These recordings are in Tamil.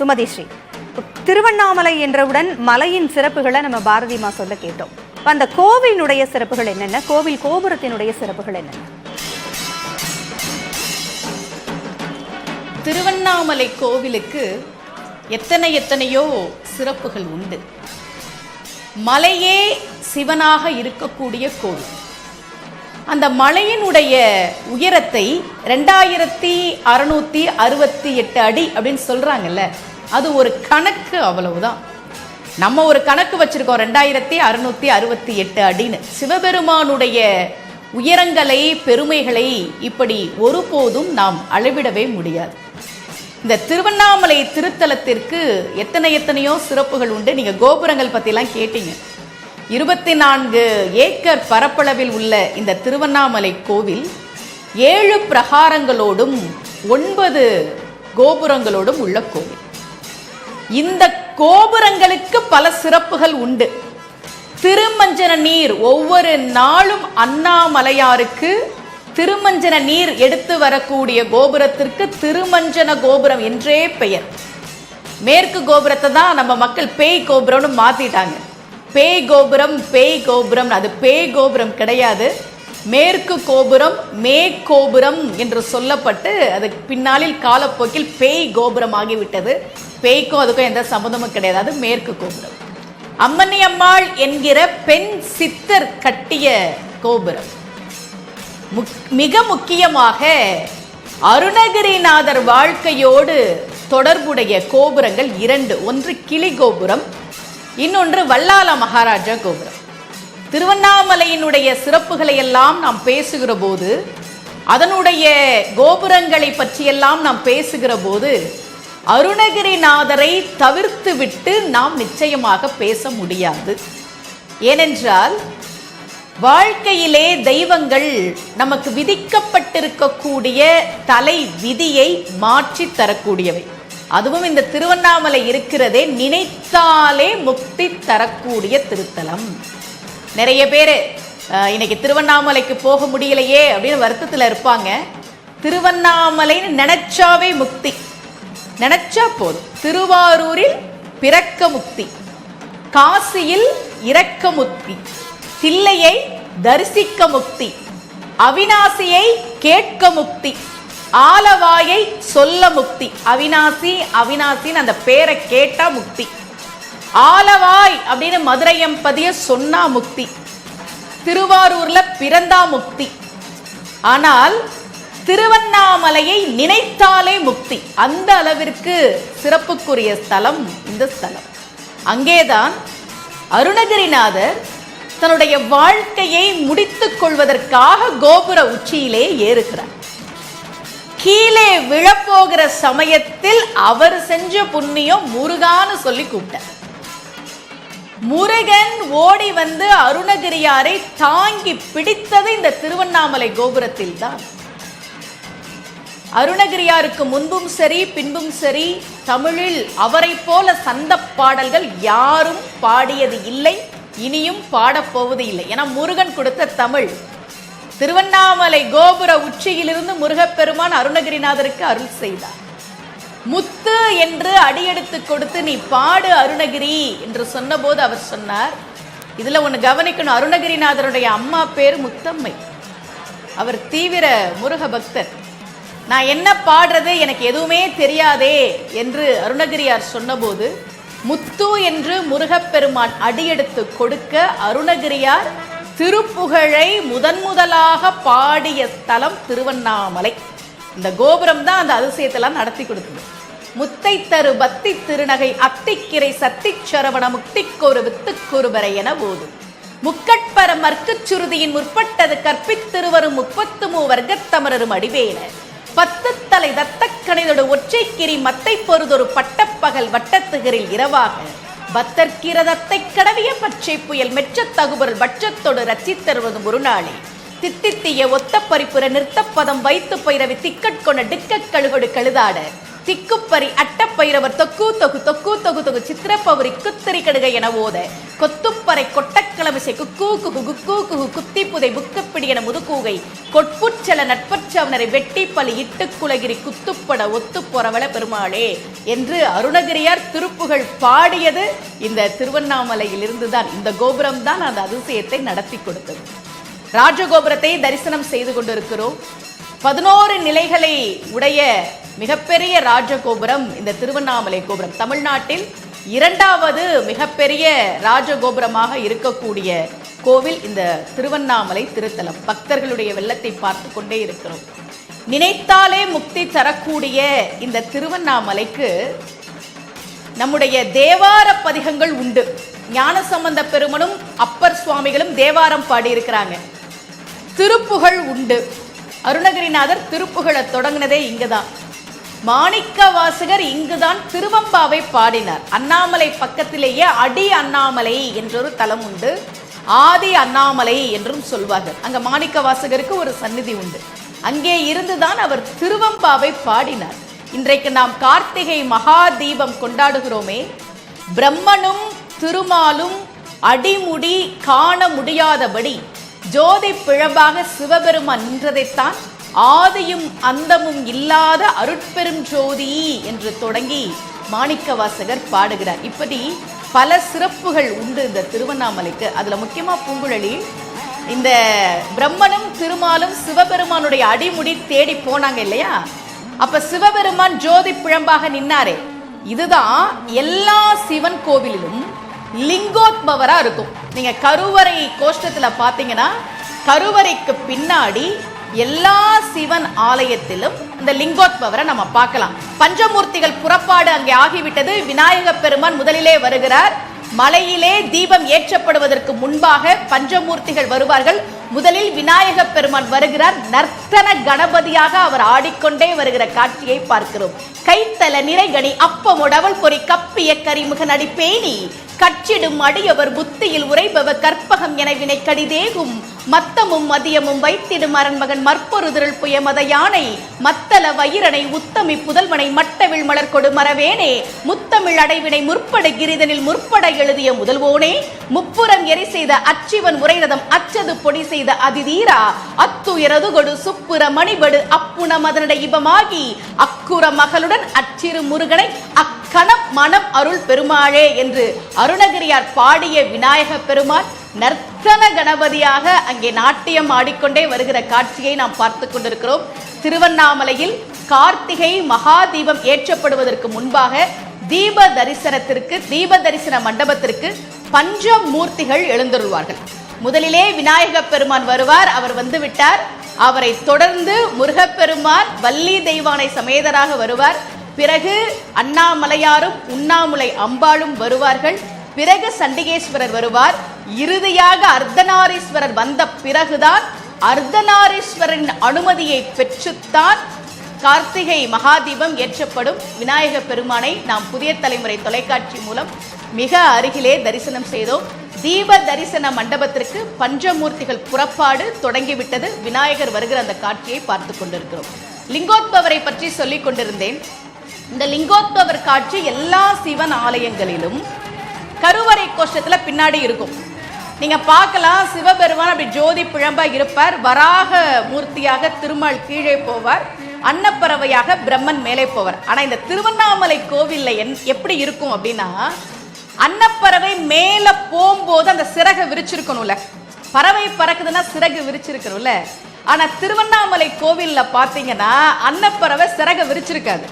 சுமதி ஸ்ரீ. திருவண்ணாமலை என்றவுடன் மலையின் சிறப்புகளை நம்ம பாரதிமா சொல்ல கேட்டோம். அந்த கோவிலினுடைய சிறப்புகள் என்னென்ன? கோவில் கோபுரத்தினுடைய சிறப்புகள் என்னென்ன? திருவண்ணாமலை கோவிலுக்கு எத்தனை எத்தனையோ சிறப்புகள் உண்டு. மலையே சிவனாக இருக்கக்கூடிய கோவில். அந்த மலையினுடைய உயரத்தை ரெண்டாயிரத்தி அறுநூத்தி அறுபத்தி எட்டு அடி அப்படின்னு சொல்றாங்கல்ல. அது ஒரு கணக்கு அவ்வளவுதான். நம்ம ஒரு கணக்கு வச்சிருக்கோம் ரெண்டாயிரத்தி அறுநூத்தி அறுபத்தி எட்டு அடின்னு. சிவபெருமானுடைய உயரங்களை பெருமைகளை இப்படி ஒருபோதும் நாம் அளவிடவே முடியாது. இந்த திருவண்ணாமலை திருத்தலத்திற்கு எத்தனை எத்தனையோ சிறப்புகள் உண்டு. நீங்க கோபுரங்கள் பத்திலாம் கேட்டீங்க. இருபத்தி நான்கு ஏக்கர் பரப்பளவில் உள்ள இந்த திருவண்ணாமலை கோவில் ஏழு பிரகாரங்களோடும் ஒன்பது கோபுரங்களோடும் உள்ள கோவில். இந்த கோபுரங்களுக்கு பல சிறப்புகள் உண்டு. திருமஞ்சன நீர் ஒவ்வொரு நாளும் அண்ணாமலையாருக்கு திருமஞ்சன நீர் எடுத்து வரக்கூடிய கோபுரத்திற்கு திருமஞ்சன கோபுரம் என்றே பெயர். மேற்கு கோபுரத்தை தான் நம்ம மக்கள் பேய் கோபுரம்னு மாத்திட்டாங்க. பேய் கோபுரம் பேய் கோபுரம் அது பேய் கோபுரம் கிடையாது. மேற்கு கோபுரம் மே கோபுரம் என்று சொல்லப்பட்டு அது பின்னாளில் காலப்போக்கில் பேய் கோபுரம் ஆகிவிட்டது. பேய்க்கும் அதுக்கும் எந்த சம்மந்தமும் கிடையாது. அது மேற்கு கோபுரம். அம்மணி அம்மாள் என்கிற பெண் சித்தர் கட்டிய கோபுரம். முக்- மிக முக்கியமாக அருணகிரிநாதர் வாழ்க்கையோடு தொடர்புடைய கோபுரங்கள் இரண்டு. ஒன்று கிளி கோபுரம் இன்னொன்று வல்லால மகாராஜா கோபுரம். திருவண்ணாமலையினுடைய சிறப்புகளை எல்லாம் நாம் பேசுகிற போது அதனுடைய கோபுரங்களை பற்றியெல்லாம் நாம் பேசுகிற போது அருணகிரிநாதரை தவிர்த்து விட்டு நாம் நிச்சயமாக பேச முடியாது. ஏனென்றால் வாழ்க்கையிலே தெய்வங்கள் நமக்கு விதிக்கப்பட்டிருக்கக்கூடிய தலை விதியை மாற்றி தரக்கூடியவை. அதுவும் இந்த திருவண்ணாமலை இருக்கிறதே நினைத்தாலே முக்தி தரக்கூடிய திருத்தலம். நிறைய பேர் இன்னைக்கு திருவண்ணாமலைக்கு போக முடியலையே அப்படின்னு வருத்தத்தில் இருப்பாங்க. திருவண்ணாமலைன்னு நினைச்சாவே முக்தி. நினைச்சா போதும். திருவாரூரில் பிறக்க முக்தி. காசியில் இறக்க முக்தி. தில்லையை தரிசிக்க முக்தி. அவினாசியை கேட்க முக்தி. ஆலவாயை சொல்ல முக்தி. அவினாசி அவினாசின்னு அந்த பேரை கேட்டா முக்தி. ஆலவாய் அப்படின்னு மதுரை எம்பதிய சொன்னா முக்தி திருவாரூர்ல பிறந்தா முக்தி ஆனால் திருவண்ணாமலையை நினைத்தாலே முக்தி. அந்த அளவிற்கு சிறப்புக்குரிய ஸ்தலம் இந்த ஸ்தலம். அங்கேதான் அருணகிரிநாதர் தன்னுடைய வாழ்க்கையை முடித்துக் கொள்வதற்காக கோபுர உச்சியிலே ஏறுகிறார். கீழே விழப்போகிற சமயத்தில் அவர் செஞ்ச புண்ணியம் முருகான்னு சொல்லி கூப்பிட்டார். முருகன் ஓடி வந்து அருணகிரியாரை தாங்கி பிடித்தது இந்த திருவண்ணாமலை கோபுரத்தில் தான். அருணகிரியாருக்கு முன்பும் சரி பின்பும் சரி தமிழில் அவரை போல சந்த பாடல்கள் யாரும் பாடியது இல்லை இனியும் பாடப்போவது இல்லை. ஏன்னா முருகன் கொடுத்த தமிழ். திருவண்ணாமலை கோபுர உச்சியிலிருந்து முருகப்பெருமான் அருணகிரிநாதருக்கு அருள் செய்தார். முத்து என்று அடியெடுத்து கொடுத்து நீ பாடு அருணகிரி என்று சொன்னபோது அவர் சொன்னார். இதில் ஒன்று கவனிக்கணும். அருணகிரிநாதருடைய அம்மா பேர் முத்தம்மை. அவர் தீவிர முருக பக்தர். நான் என்ன பாடுறது எனக்கு எதுவுமே தெரியாதே என்று அருணகிரியார் சொன்னபோது முத்து என்று முருகப்பெருமான் அடியெடுத்து கொடுக்க அருணகிரியார் திருப்புகழை முதன் முதலாக பாடிய ஸ்தலம் திருவண்ணாமலை. இந்த கோபுரம் தான் அந்த அதிசயத்தெல்லாம் நடத்தி கொடுக்குது. முத்தை தரு பத்தி திருநகை அத்திக்கிரை சத்தி சரவண முக்திக்கொரு வித்துக்குருவரை என போதும் முக்கட்பர மற்குச் சுருதியின் முற்பட்டது கற்பித்திருவரும் முப்பத்து மூ வர்க்கத்தமரரும் அடிவேன. பத்து தலை தத்தக்கணிதொடு ஒற்றைக்கிரி மத்தை பொறுதொரு பட்டப்பகல் வட்டத்துகிரில் இரவாக. பத்தற்கிரதத்தை கடவிய பச்சை புயல் மெச்சத் தகுபொருள் பட்சத்தொடு ரச்சித்தருவதும் ஒரு நாளே. தித்தித்திய ஒத்த பரிப்புற நிறுத்தப்பதம் வைத்து பயிரவி திக்கட்கொண்ட டிக்கட் கழுகொடு கழுதாட. திக்குப்பறி அட்டப்பயிரவர் தொக்கு தொகு தொக்கு தொகு தொகு சித்திரப்பவுரி குத்திரி கடுக என ஓத. கொத்துப்பறை கொட்டக்கிழமிசை குக்கூ குகு குக்கூ குகு குத்தி புதை புக்கப்பிடி என முதுகூகை. கொட்புச்சல நட்பற்றவனரை வெட்டி பலி இட்டு குலகிரி குத்துப்பட ஒத்து பொறவள பெருமாளே என்று அருணகிரியார் திருப்புகழ் பாடியது இந்த திருவண்ணாமலையில் இருந்துதான் இந்த கோபுரம் தான் அந்த அதிசயத்தை நடத்தி கொடுத்தது. ராஜகோபுரத்தை தரிசனம் செய்து கொண்டிருக்கிறோம். பதினோரு நிலைகளை உடைய மிகப்பெரிய ராஜகோபுரம் இந்த திருவண்ணாமலை கோபுரம். தமிழ்நாட்டில் இரண்டாவது மிகப்பெரிய ராஜகோபுரமாக இருக்கக்கூடிய கோவில் இந்த திருவண்ணாமலை திருத்தலம். பக்தர்களுடைய வெள்ளத்தை பார்த்து கொண்டே இருக்கிறோம். நினைத்தாலே முக்தி தரக்கூடிய இந்த திருவண்ணாமலைக்கு நம்முடைய தேவார பதிகங்கள் உண்டு. ஞானசம்பந்த பெருமனும் அப்பர் சுவாமிகளும் தேவாரம் பாடியிருக்கிறாங்க. திருப்புகழ் உண்டு. அருணகிரிநாதர் திருப்புகழை தொடங்கினதே இங்குதான். மாணிக்க வாசகர் இங்குதான் திருவம்பாவை பாடினார். அண்ணாமலை பக்கத்திலேயே அடி அண்ணாமலை என்றொரு தலம் உண்டு. ஆதி அண்ணாமலை என்றும் சொல்வார்கள். அங்க மாணிக்க வாசகருக்கு ஒரு சந்நிதி உண்டு. அங்கே இருந்துதான் அவர் திருவம்பாவை பாடினார். இன்றைக்கு நாம் கார்த்திகை மகா தீபம் கொண்டாடுகிறோமே. பிரம்மனும் திருமாலும் அடிமுடி காண முடியாதபடி ஜோதி பிழம்பாக சிவபெருமான் நின்றதைத்தான் ஆதியும் அந்தமும் இல்லாத அருட்பெரும் ஜோதி என்று தொடங்கி மாணிக்க வாசகர் பாடுகிறார். இப்படி பல சிறப்புகள் உண்டு இந்த திருவண்ணாமலைக்கு. அதுல முக்கியமா பூங்குழலி இந்த பிரம்மனும் திருமாலும் சிவபெருமானுடைய அடிமுடி தேடி போனாங்க இல்லையா? அப்ப சிவபெருமான் ஜோதி பிழம்பாக நின்னாரே. இதுதான் எல்லா சிவன் கோவிலிலும் லிங்கோத்பவரா இருக்கும். நீங்கள் கருவறை கோஷ்டத்தில் பார்த்தீங்கன்னா கருவறைக்கு பின்னாடி எல்லா சிவன் ஆலயத்திலும் இந்த லிங்கோத்பவரை நம்ம பார்க்கலாம். பஞ்சமூர்த்திகள் புறப்பாடு அங்கே ஆகிவிட்டது. விநாயக பெருமான் முதலிலே வருகிறார். மலையிலே தீபம் ஏற்றப்படுவதற்கு முன்பாக பஞ்சமூர்த்திகள் வருவார்கள். முதலில் விநாயக பெருமான் வருகிறார். நர்த்தன கணபதியாக அவர் ஆடிக்கொண்டே வருகிற காட்சியை பார்க்கிறோம். கைத்தல நிறைகணி அப்பமுடவல் பொறி கப்பிய கரிமுக நடிப்பேணி கச்சிடும் அடியவர் புத்தியில் உரைபவர் கற்பகம் என வினை கடிதேகும். மத்தமும் மதியமும் வைத்திடும் அரண்மகன் மற்பொருதிரள் புயமத யானை. மத்தல வயிரனை உத்தமி புதல்வனை மட்டவிழ் மலர் கொடு மரவேனே முத்தமிழ் அடைவினை முற்பட கிரிதனில் முற்பட எழுதிய முதல்வோனே. முப்புறம் எரி செய்த அச்சிவன் உரைரதம் அச்சது பொடி செய்த அதிதீரா. அத்துயரது கொடு சுப்புற மணிபடு அப்புண இபமாகி. அக்குற மகளுடன் அச்சிறு முருகனை அக் கணம் மனம் அருள் பெருமாளே என்று அருணகிரியார் பாடிய விநாயக பெருமான் நர்த்தன கணபதியாக அங்கே நாட்டியம் ஆடிக்கொண்டே வருகிற காட்சியை நாம் பார்த்து கொண்டிருக்கிறோம். திருவண்ணாமலையில் கார்த்திகை மகா தீபம் ஏற்றப்படுவதற்கு முன்பாக தீப தரிசனத்திற்கு தீப தரிசன மண்டபத்திற்கு பஞ்ச மூர்த்திகள் எழுந்தருள்வார்கள். முதலிலே விநாயக பெருமான் வருவார் அவர் வந்து விட்டார். அவரை தொடர்ந்து முருகப்பெருமான் வள்ளி தெய்வானை சமேதராக வருவார். பிறகு அண்ணாமலையாரும் உண்ணாமுலை அம்பாளும் வருவார்கள். பிறகு சண்டிகேஸ்வரர் வருவார். இறுதியாக அர்த்தநாரீஸ்வரர் வந்த பிறகுதான் அர்த்தநாரீஸ்வரரின் அனுமதியை பெற்றுத்தான் கார்த்திகை மகாதீபம் ஏற்றப்படும். விநாயக பெருமானை நாம் புதிய தலைமுறை தொலைக்காட்சி மூலம் மிக அருகிலே தரிசனம் செய்தோம். தீப தரிசன மண்டபத்திற்கு பஞ்சமூர்த்திகள் புறப்பாடு தொடங்கிவிட்டது. விநாயகர் வருகிற அந்த காட்சியை பார்த்து கொண்டிருக்கிறோம். லிங்கோத்பவரை பற்றி சொல்லிக் கொண்டிருந்தேன். இந்த லிங்கோத்பவர் காட்சி எல்லா சிவன் ஆலயங்களிலும் கருவறை கோஷத்தில் பின்னாடி இருக்கும். நீங்க பார்க்கலாம் சிவபெருமான் அப்படி ஜோதி பிழம்பா இருப்பார். வராக மூர்த்தியாக திருமால் கீழே போவார். அன்னப்பறவையாக பிரம்மன் மேலே போவார். ஆனா இந்த திருவண்ணாமலை கோவில்ல என் எப்படி இருக்கும் அப்படின்னா அன்னப்பறவை மேல போகும்போது அந்த சிறகை விரிச்சிருக்கணும்ல. பறவை பறக்குதுன்னா சிறகு விரிச்சிருக்கணும்ல. ஆனா திருவண்ணாமலை கோவில்ல பாத்தீங்கன்னா அன்னப்பறவை சிறகை விரிச்சிருக்காது.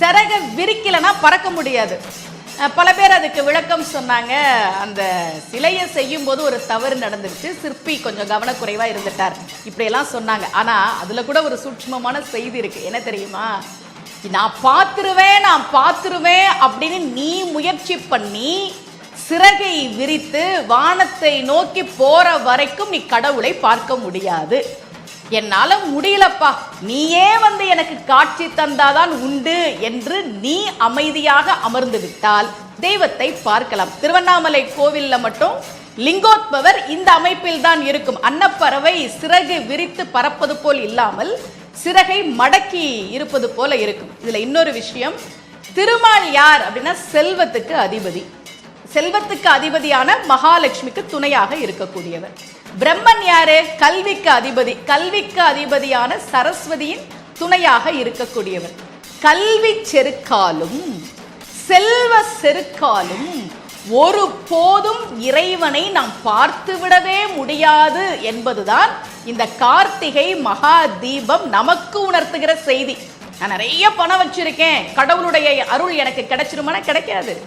சிறகு விரிக்கலைன்னா பறக்க முடியாது. பல பேர் அதுக்கு விளக்கம் சொன்னாங்க. அந்த சிலையை செய்யும் போது ஒரு தவறு நடந்துருச்சு. சிற்பி கொஞ்சம் கவனக்குறைவாக இருந்துட்டார். இப்படியெல்லாம் சொன்னாங்க. ஆனால் அதில் கூட ஒரு சூட்சுமமான செய்தி இருக்குது என்ன தெரியுமா? நான் பார்த்துருவேன் நான் பார்த்துருவேன் அப்படின்னு நீ முயற்சி பண்ணி சிறகை விரித்து வானத்தை நோக்கி போற வரைக்கும் நீ கடவுளை பார்க்க முடியாது. என்னால முடியலப்பா. நீயே வந்து எனக்கு காட்சி தந்தாதான் உண்டு என்று நீ அமைதியாக அமர்ந்து விட்டால் தெய்வத்தை பார்க்கலாம். திருவண்ணாமலை கோவில்ல மட்டும் லிங்கோத்பவர் இந்த அமைப்பில் தான் இருக்கும். அன்னப்பறவை சிறகு விரித்து பறப்பது போல் இல்லாமல் சிறகை மடக்கி இருப்பது போல இருக்கும். இதுல இன்னொரு விஷயம் திருமால் யார் அப்படின்னா செல்வத்துக்கு அதிபதி. செல்வத்துக்கு அதிபதியான மகாலட்சுமிக்கு துணையாக இருக்கக்கூடியவர். பிரம்மன் யாரு? கல்விக்கு அதிபதி. கல்விக்கு அதிபதியான சரஸ்வதியின் துணையாக இருக்கக்கூடியவர். கல்வி செருக்காலும் செல்வ செருக்காலும் ஒரு போதும் இறைவனை நாம் பார்த்து விடவே முடியாது என்பதுதான் இந்த கார்த்திகை மகா தீபம் நமக்கு உணர்த்துகிற செய்தி. நான் நிறைய பணம் வச்சிருக்கேன். கடவுளுடைய அருள் எனக்கு கிடைச்சிருமானா கிடைக்காது.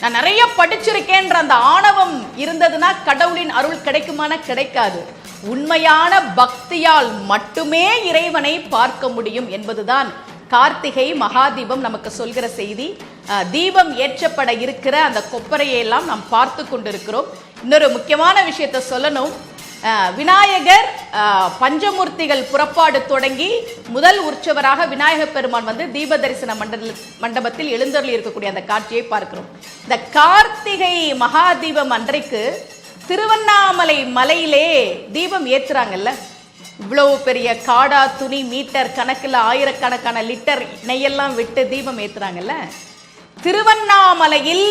நான் நிறைய படிச்சிருக்கேன்ற அந்த ஆணவம் இருந்ததுன்னா கடவுளின் அருள் கிடைக்குமான கிடைக்காது. உண்மையான பக்தியால் மட்டுமே இறைவனை பார்க்க முடியும் என்பதுதான் கார்த்திகை மகாதீபம் நமக்கு சொல்கிற செய்தி. அஹ், தீபம் ஏற்றப்பட இருக்கிற அந்த கொப்பரையை எல்லாம் நாம் பார்த்து கொண்டிருக்கிறோம். இன்னொரு முக்கியமான விஷயத்தை சொல்லணும். விநாயகர் பஞ்சமூர்த்திகள் புறப்பாடு தொடங்கி முதல் உற்சவராக விநாயகப் பெருமான் வந்து தீப தரிசன மண்டல மண்டபத்தில் எழுந்தருளி இருக்கக்கூடிய அந்த காட்சியை பார்க்கிறோம். இந்த கார்த்திகை மகாதீபம் அன்றைக்கு திருவண்ணாமலை மலையிலே தீபம் ஏற்றுறாங்கல்ல இவ்வளவு பெரிய காடா துணி மீட்டர் கணக்கில் ஆயிரக்கணக்கான லிட்டர் நெய்யெல்லாம் விட்டு தீபம் ஏற்றுறாங்கல்ல திருவண்ணாமலையில்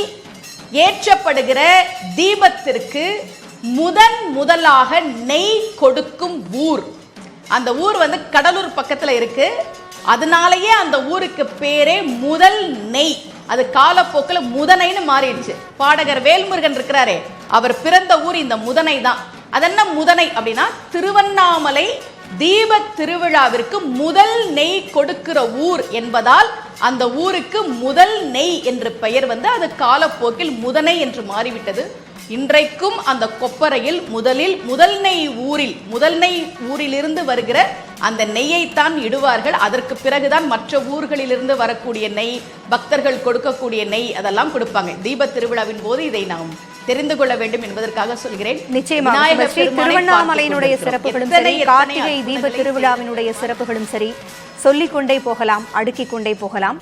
ஏற்றப்படுகிற தீபத்திற்கு முதன் முதலாக நெய் கொடுக்கும் ஊர். அந்த ஊர் வந்து கடலூர் பக்கத்தில் இருக்கு. அதனாலயே அந்த ஊருக்கு பேரே முதல் நெய். அது காலப்போக்கில் முதனைன்னு மாறிடுச்சு. பாடகர் வேல்முருகன் இருக்கிறாரே அவர் பிறந்த ஊர் இந்த முதனை தான் அதென்ன முதனை அப்படின்னா திருவண்ணாமலை தீப திருவிழாவிற்கு முதல் நெய் கொடுக்கிற ஊர் என்பதால் அந்த ஊருக்கு முதல் நெய் என்ற பெயர் வந்து அது காலப்போக்கில் முதனை என்று மாறிவிட்டது. இன்றைக்கும் அந்த கொப்பரையில் முதலில் முதல் நெய் ஊரில் முதல் நெய் ஊரிலிருந்து வருகிற அந்த நெய்யைத்தான் இடுவார்கள். அதற்கு பிறகுதான் மற்ற ஊர்களிலிருந்து வரக்கூடிய நெய் பக்தர்கள் கொடுக்கக்கூடிய நெய் அதெல்லாம் கொடுப்பாங்க. தீப திருவிழாவின் போது இதை நாம் தெரிந்து கொள்ள வேண்டும் என்பதற்காக சொல்கிறேன். நிச்சயமாக திருவண்ணாமலையினுடைய சிறப்புகளும். சரி கார்த்திகை தீப திருவிழாவினுடைய சிறப்புகளும் சரி சொல்லிக் கொண்டே போகலாம் அடுக்கிக் கொண்டே போகலாம்.